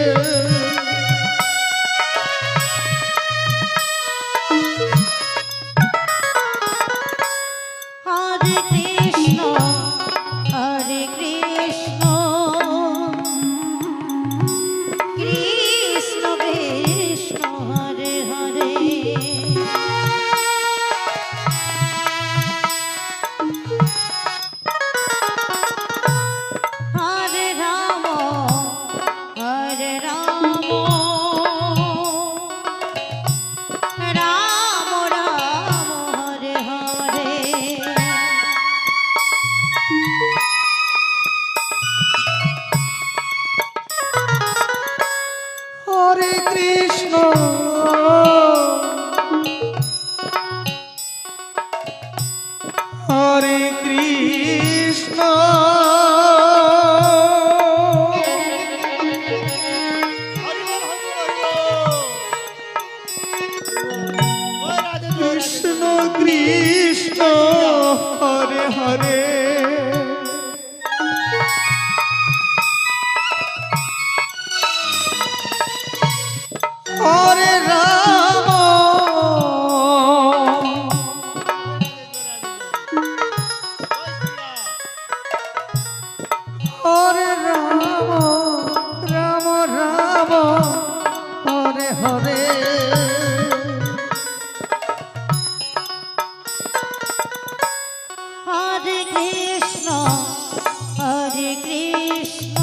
Yeah. Krishna হরে কৃষ্ণ।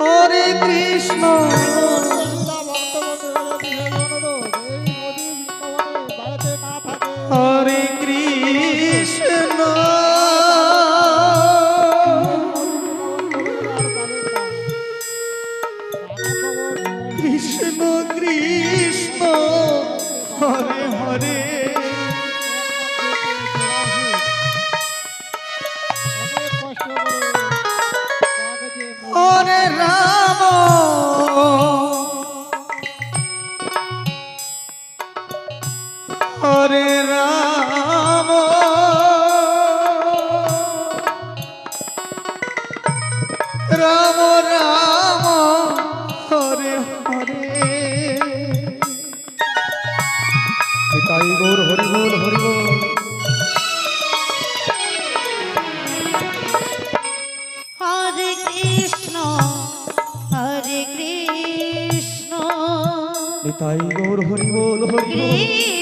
হরে কৃষ্ণ। হরে রাম। রাম রাম হরে হরে। তাই গৌর হরি বল হরি বল। হরে কৃষ্ণ হরে কৃষ্ণ। তাই গৌর হরি বল হরি বল।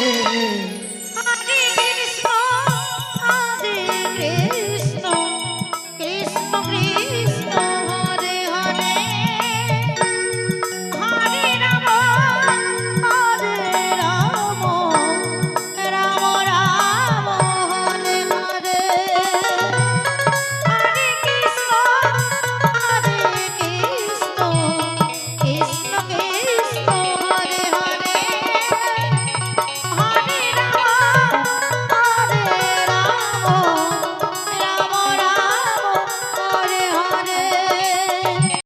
রে